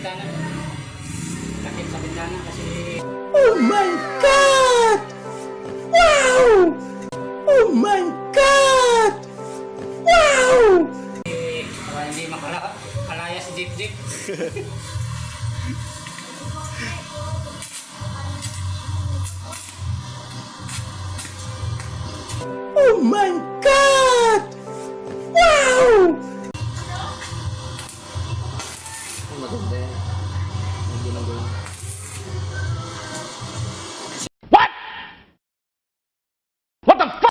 bintana. Takip sa bintana kasi Oh my God! Wow! Oh my God! Wow! eh, para hindi makala kalaya si Jeep Jeep. Oh my God! Hindi na gawin.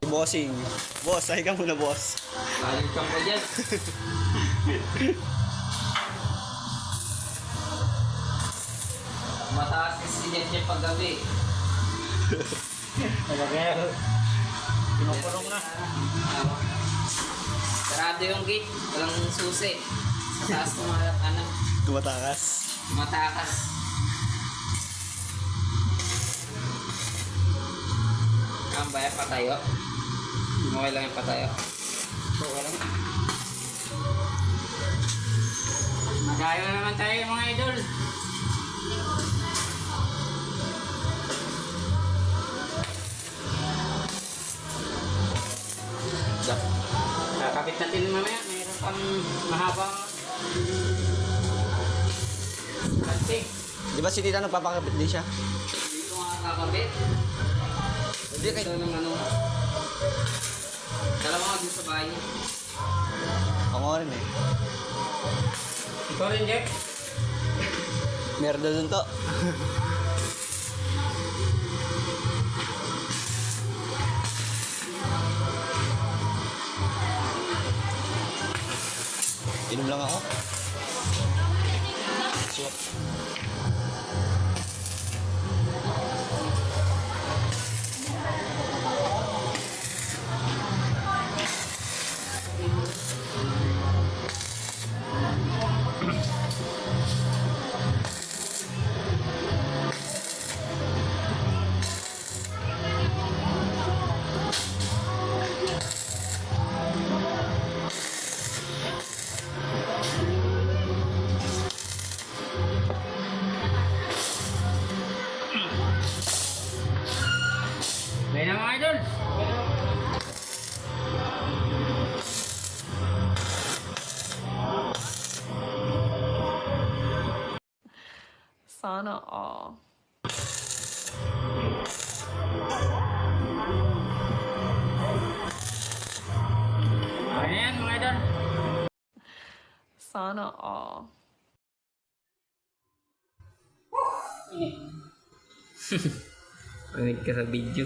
Bossing. Boss, ay ka muna, boss. Kang ka dyan. Mataas kasi yan dyan paggabi. Talaga pinukulong na. Sarado yung gate. Walang susi. Sa taas ng mga ano, Tumatakas. Matakas. Ang bayan patayo. Okay lang yung patayo. Okay lang. Magayo na naman tayo mga idol. Kakabit natin mamaya. Mayroon pang mahabang kanting. Di ba si Tita nagpapakabit din siya? Hindi ko nga kakabit. Hindi kay... Ito ng ano. Dalawa din sa bahay. Ako nga rin eh. Ikaw rin, Jeff. Meron na dun to. Inom lang ako. と。Sana all. Okay na yan mga idol. Sana all. Panig ka sa video.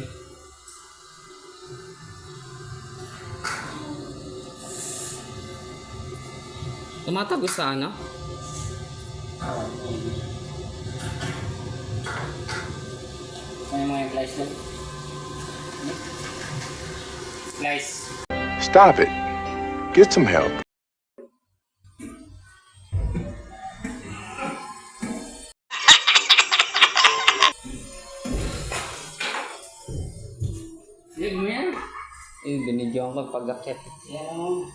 Tumatagos sa ano? Ano mga slice doon? Slice. Stop it. Get some help. Yun mo yan. Eh, binidyo ako pag-akit. Yan mo.